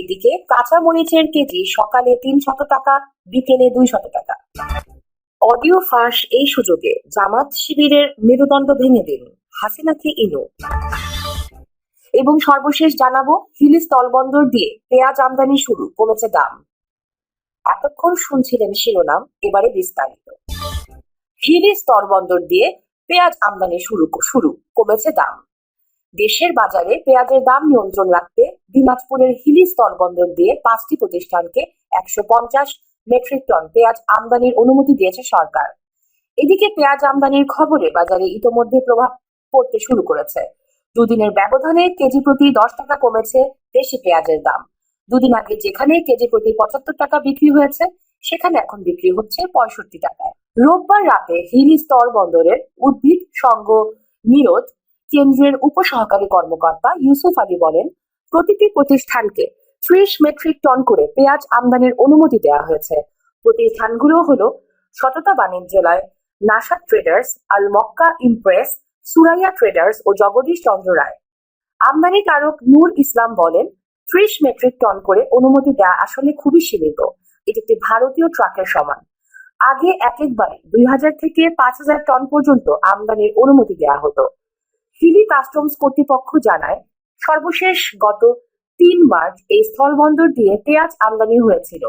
এদিকে কাঁচা মরিচের কেজি সকালে তিন শত টাকা, বিকেলে দুই শত টাকা। অডিও ফাঁস এই সুযোগে জামাত শিবিরের মেরুদণ্ড ভেঙে দিন হাসিনাকে ইনু। এবং সর্বশেষ জানাব হিলি স্থলবন্দর দিয়ে পেঁয়াজ আমদানি শুরু, কমেছে দাম। এতক্ষণ শুনছিলেন শিরোনাম, এবারে বিস্তারিত। হিলি স্থলবন্দর দিয়ে পেঁয়াজ আমদানি শুরু শুরু, কমেছে দাম। দেশের বাজারে পেঁয়াজের দাম নিয়ন্ত্রণ রাখতে দিনাজপুরের হিলি স্থলবন্দর দিয়ে পাঁচটি প্রতিষ্ঠানকে একশো পঞ্চাশ মেট্রিক টন পেঁয়াজ আমদানির অনুমতি দিয়েছে সরকার। এদিকে পেঁয়াজ আমদানির খবরে বাজারে ইতোমধ্যে প্রভাব পড়তে শুরু করেছে। দুদিনের ব্যবধানে কেজি প্রতি দশ টাকা কমেছে দেশি পেঁয়াজের দাম। দুদিন আগে যেখানে কেজি প্রতি পঁচাত্তর টাকা বিক্রি হয়েছে, সেখানে এখন বিক্রি হচ্ছে পঁয়ষট্টি টাকায়। রোববার রাতে হিলি স্থল বন্দরের উদ্ভিদ সংঘ নিরোধ কেন্দ্রের উপসহকারী কর্মকর্তা ইউসুফ আলী বলেন, প্রতিটি প্রতিষ্ঠানকে ত্রিশ মেট্রিক টন করে পেঁয়াজ আমদানির অনুমতি দেওয়া হয়েছে। প্রতিষ্ঠানগুলো হলো সততা বাণিজ্যালয় Nasad Traders, Al Makka Impress, Suraiya Traders ও জগদীশ চন্দ্র রায়। আমদানিকারক নূর ইসলাম বলেন, ত্রিশ মেট্রিক টন করে অনুমতি দেওয়া আসলে খুবই সীমিত। এটি একটি ভারতীয় ট্রাকের সমান। আগে এক একবারে দুই হাজার থেকে পাঁচ হাজার টন পর্যন্ত আমদানির অনুমতি দেওয়া হতো। হিলি কাস্টমস কর্তৃপক্ষ জানায়, সর্বশেষ গত তিন মার্চ এই স্থলবন্দর দিয়ে পেঁয়াজ আমদানি হয়েছিল।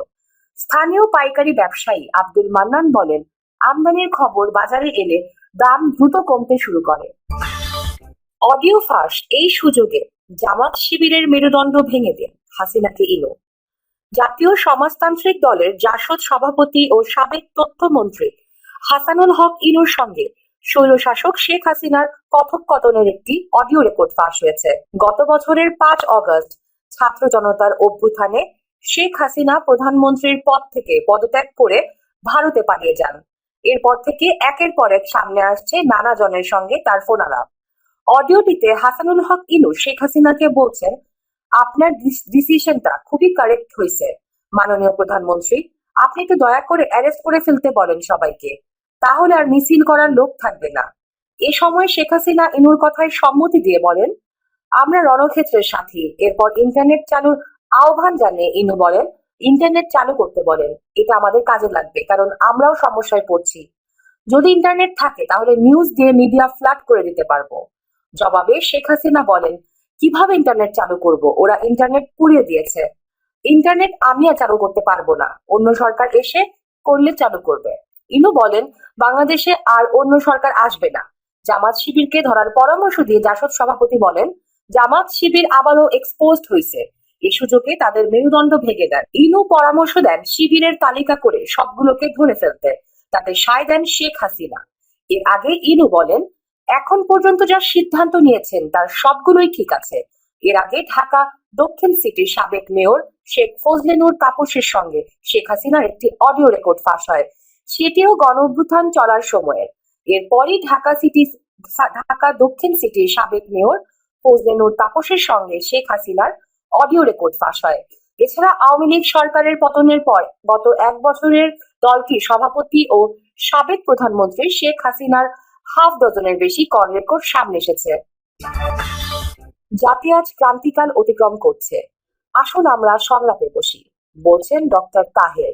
স্থানীয় পাইকারি ব্যবসায়ী আব্দুল মান্নান বলেন, আমদানির খবর বাজারে এলে দাম দ্রুত কমতে শুরু করে। অডিও ফাঁস এই সুযোগে জামাত শিবিরের মেরুদণ্ড ভেঙে দেন হাসিনাকে ইনো। জাতীয় সমাজতান্ত্রিক দলের জাসদ সভাপতি ও সাবেক তথ্যমন্ত্রী হাসানুল হক ইনুর সঙ্গে স্বৈরশাসক শেখ হাসিনার কথোপকথনের একটি অডিও রেকর্ড ফাঁস হয়েছে। গত বছরের পাঁচ অগস্ট ছাত্র জনতার অভ্যুত্থানে শেখ হাসিনা প্রধানমন্ত্রীর পদ থেকে পদত্যাগ করে ভারতে পালিয়ে যান। এরপর থেকে একের পর এক সামনে আসছে নানা জনের সঙ্গে তার ফোনালাপ অডিওটিতে হাসানুল হক ইনু শেখ হাসিনাকে বলছেন, আপনার ডিসিশনটা খুবই কারেক্ট হয়েছে। মাননীয় প্রধানমন্ত্রী, আপনি একটু দয়া করে অ্যারেস্ট করে ফেলতে বলেন সবাইকে। তাহলে আর মিছিল করার লোক থাকবে না। এ সময় শেখ হাসিনা ইনুর কথায় সম্মতি দিয়ে বলেন, আমরা রণক্ষেত্রের সাথী। এরপর ইন্টারনেট চালুর আহ্বান জানিয়ে ইনু বলেন, ইন্টারনেট চালু করতে বলেন, এটা আমাদের কাজে লাগবে, কারণ আমরাও সমস্যায় পড়ছি। যদি ইন্টারনেট থাকে, তাহলে নিউজ দিয়ে মিডিয়া ফ্ল্যাট করে দিতে পারব। জবাবে শেখ হাসিনা বলেন, কীভাবে ইন্টারনেট চালু করব? ওরা ইন্টারনেট পুড়িয়ে দিয়েছে। ইন্টারনেট আমি আর চালু করতে পারব না। অন্য সরকার এসে করলে চালু করবে। ইনু বলেন, বাংলাদেশে আর অন্য সরকার আসবে না। জামাত শিবিরকে ধরার পরামর্শ দিয়ে জাসদ সভাপতি বলেন, জামাত শিবির আবারও এক্সপোজড হয়েছে। এই সুযোগে তাদের মেরুদণ্ড ভেঙে দেন। ইনু পরামর্শ দেন, শিবিরের তালিকা করে সবগুলোকে ধরে ফেলতে। তাতে সায় দেন শেখ হাসিনা। এর আগে ইনু বলেন, এখন পর্যন্ত যা সিদ্ধান্ত নিয়েছেন তার সবগুলোই ঠিক আছে। এর আগে ঢাকা দক্ষিণ সিটির সাবেক মেয়র শেখ ফজলেনুর তাপসের সঙ্গে শেখ হাসিনার একটি অডিও রেকর্ড ফাঁস হয়। সেটিও গণ অভ্যুত্থান চলার সময়ের। এরপরই ঢাকা সিটি, ঢাকা দক্ষিণ সিটির সাবেক মেয়র ফজলেনুর তাপসের সঙ্গে শেখ হাসিনার অডিও রেকর্ড ফাঁস হয়। এছাড়া আওয়ামী লীগ সরকারের পতনের পর গত এক বছরের দলটির সভাপতি ও সাবেক প্রধানমন্ত্রী শেখ হাসিনার হাফ ডজনের বেশি কর রেকর্ড সামনে এসেছে। জাতি আজ ক্রান্তিকাল অতিক্রম করছে। আসুন আমরা সংলাপে বসি। বলছেন ডক্টর তাহের।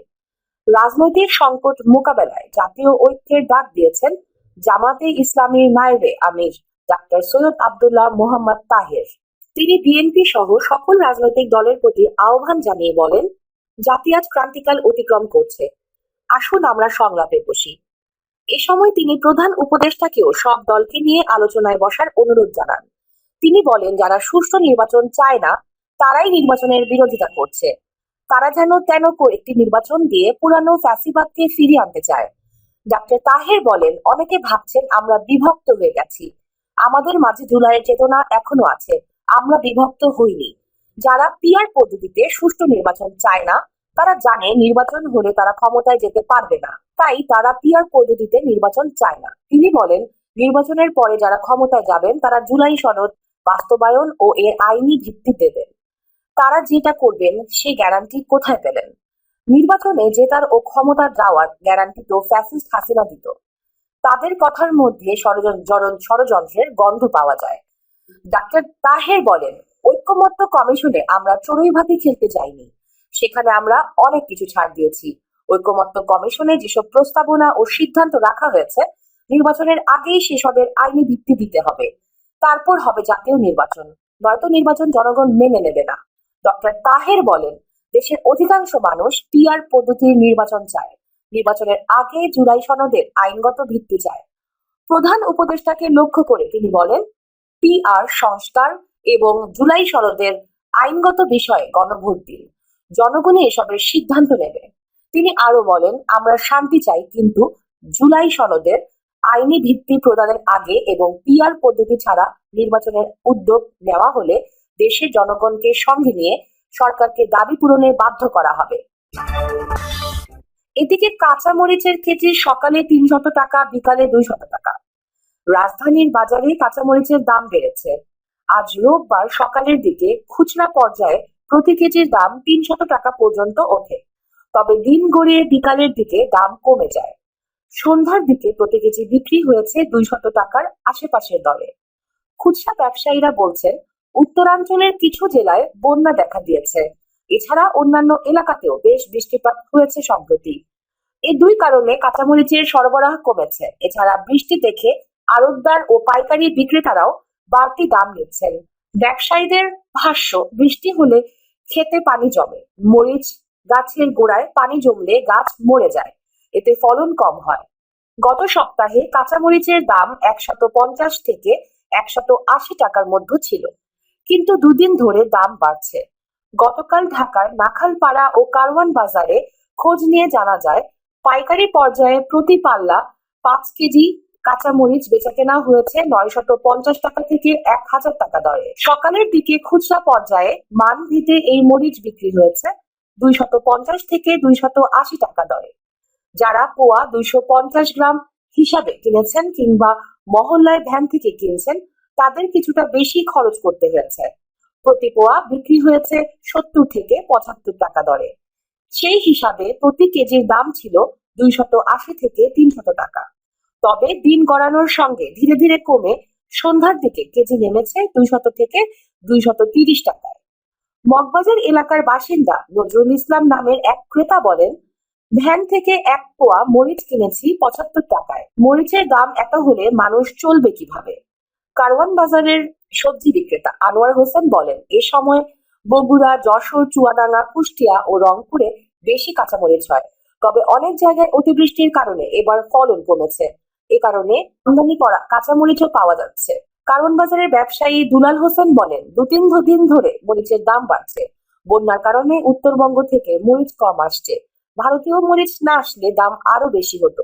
রাজনৈতিক সংকট মোকাবেলায় জাতীয় ঐক্যের ডাক দিয়েছেন জামাতে ইসলামীর নায়েবে আমির ডাক্তার সৈয়দ আবদুল্লাহ মোহাম্মদ তাহের। তিনি বিএনপি সহ সকল রাজনৈতিক দলের প্রতি আহ্বান জানিয়ে বলেন জাতি আজ ক্রান্তিকাল অতিক্রম করছে। আসুন আমরা সংলাপে বসি। এ সময় তিনি প্রধান উপদেষ্টাকেও সব দলকে নিয়ে আলোচনায় বসার অনুরোধ জানান। তিনি বলেন, যারা সুষ্ঠু নির্বাচন চায় না, তারাই নির্বাচনের বিরোধিতা করছে। তারা যেন তেন একটি নির্বাচন দিয়ে পুরানো ফ্যাসিবাদকে ফিরিয়ে আনতে চায়। ডাক্তার তাহের বলেন, অনেকে ভাবছেন আমরা বিভক্ত হয়ে গেছি। আমাদের মাঝে জুলাইয়ের চেতনা এখনও আছে, আমরা বিভক্ত হইনি। যারা পিয়ার পদ্ধতিতে সুষ্ঠু নির্বাচন চায় না, তারা জানে নির্বাচন হলে তারা ক্ষমতায় যেতে পারবে না। তাই তারা পিয়ার পদ্ধতিতে নির্বাচন চায় না। তিনি বলেন, নির্বাচনের পরে যারা ক্ষমতায় যাবেন, তারা জুলাই সনদ, বাস্তবায়ন ও এর আইনি ভিত্তি দেবেন। তারা যেটা করবেন সেই গ্যারান্টি কোথায় পেলেন? নির্বাচনে জেতার ও ক্ষমতা যাওয়ার গ্যারান্টি তো ফ্যাসিস্ট হাসিনা দিত। তাদের কথার মধ্যে ষড়যন্ত্রের গন্ধ পাওয়া যায়। ডাক্তার তাহের বলেন, ঐক্যমত্য কমিশনে আমরা চড়ুই ভাতি খেলতে যাইনি। সেখানে আমরা অনেক কিছু ছাড় দিয়েছি। ঐক্যমত্য কমিশনে যেসব প্রস্তাবনা ও সিদ্ধান্ত রাখা হয়েছে, নির্বাচনের আগেই সেসবের আইনি ভিত্তি দিতে হবে। তারপর হবে জাতীয় নির্বাচন। নয়তো নির্বাচন জনগণ মেনে নেবে না। ডক্টর তাহের বলেন, দেশের অধিকাংশ মানুষ পিআর পদ্ধতির নির্বাচন চায়। নির্বাচনের আগে জুলাই সনদের আইনগত ভিত্তি চায়। প্রধান উপদেষ্টাকে লক্ষ্য করে তিনি বলেন, পিআর সংস্কার এবং জুলাই সনদের আইনগত বিষয়ে গণভোট দিন জনগণই এসবের সিদ্ধান্ত নেবে। তিনি আরও বলেন, আমরা শান্তি চাই, কিন্তু জুলাই সনদের আইনি ভিত্তি প্রদানের আগে এবং পিআর পদ্ধতি ছাড়া নির্বাচনের উদ্যোগ নেওয়া হলে দেশের জনগণকে সঙ্গে নিয়ে সরকারকে দাবি পূরণে বাধ্য করা হবে। এদিকে কাঁচা মরিচের কেজি সকালে তিনশত টাকা, বিকালে দুইশত টাকা। রাজধানীর বাজারে কাঁচামরিচের দাম বেড়েছে। আজ রোববার সকালের দিকে খুচরা পর্যায়ে প্রতি কেজির দাম তিনশত টাকা পর্যন্ত ওঠে। তবে দিন গড়িয়ে বিকালের দিকে দাম কমে যায়। সন্ধ্যার দিকে প্রতি কেজি বিক্রি হয়েছে দুইশত টাকার আশেপাশের দরে। খুচরা ব্যবসায়ীরা বলছেন উত্তরাঞ্চলের কিছু জেলায় বন্যা দেখা দিয়েছে। এছাড়া অন্যান্য এলাকাতেও বেশ বৃষ্টিপাত হয়েছে সম্প্রতি। এই দুই কারণে কাঁচামরিচের সরবরাহ কমেছে। এছাড়া বৃষ্টি দেখে আড়তদার ও পাইকারি বিক্রেতারাও বাড়তি দাম নিচ্ছেন। ব্যবসায়ীদের ভাষ্য, বৃষ্টি হলে খেতে পানি জমে। মরিচ গাছের গোড়ায় পানি জমলে গাছ মরে যায়। এতে ফলন কম হয়। গত সপ্তাহে কাঁচামরিচের দাম একশত পঞ্চাশ থেকে একশত আশি টাকার মধ্যে ছিল। কিন্তু দুদিন ধরে দাম বাড়ছে। গতকাল ঢাকার নাখালপাড়া ও কারওয়ান বাজারে খোঁজ নিয়ে জানা যায়, পাইকারি পর্যায়ে প্রতি পাল্লা পাঁচ কেজি কাঁচামরিচ বেচা কেনা হয়েছে নয়শত পঞ্চাশ টাকা থেকে এক হাজার টাকা দরে। সকালের দিকে খুচরা পর্যায়ে মানভিতে এই মরিচ বিক্রি হয়েছে দুইশত পঞ্চাশ থেকে দুইশত আশি টাকা দরে। যারা পোয়া দুইশো পঞ্চাশ গ্রাম হিসাবে কিনেছেন কিংবা মহল্লায় ভ্যান থেকে কিনছেন তাদের কিছুটা বেশি খরচ করতে হয়েছে। প্রতি পোয়া বিক্রি হয়েছে সত্তর থেকে পঁচাত্তর টাকা দরে। সেই হিসাবে প্রতি কেজির দাম ছিল দুইশত আশি থেকে তিনশত টাকা। তবে দিন গড়ানোর সঙ্গে ধীরে ধীরে কমে সন্ধ্যার দিকে কেজি নেমেছে দুইশত থেকে দুইশত তিরিশ টাকায়। মগবাজার এলাকার বাসিন্দা নজরুল ইসলাম নামের এক ক্রেতা বলেন, ভ্যান থেকে এক পোয়া মরিচ কিনেছি পঁচাত্তর টাকায়। মরিচের দাম এত হলে মানুষ চলবে কীভাবে? কারওয়ান বাজারের সবজি বিক্রেতা আনোয়ার হোসেন বলেন, এ সময় বগুড়া, যশোর, চুয়াডাঙ্গা, কুষ্টিয়া ও রংপুরে বেশি কাঁচামরিচ হয়। তবে অনেক জায়গায় অতিবৃষ্টির কারণে এবার ফলন কমেছে। এ কারণে আমদানি করা কাঁচামরিচও পাওয়া যাচ্ছে। কারণ বাজারের ব্যবসায়ী দুলাল হোসেন বলেন দু তিন দিন ধরে মরিচের দাম বাড়ছে। বন্যার কারণে উত্তরবঙ্গ থেকে মরিচ কম আসছে। ভারতীয় মরিচ না আসলে দাম আরও বেশি হতো।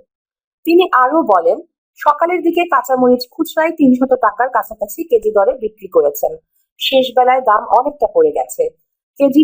তিনি আরও বলেন সকালের দিকে কাঁচামরিচ খুচরায় তিনশত টাকার কাছাকাছি কেজি দরে বিক্রি করেছেন। শেষ বেলায় দাম অনেকটা পড়ে গেছে। কেজি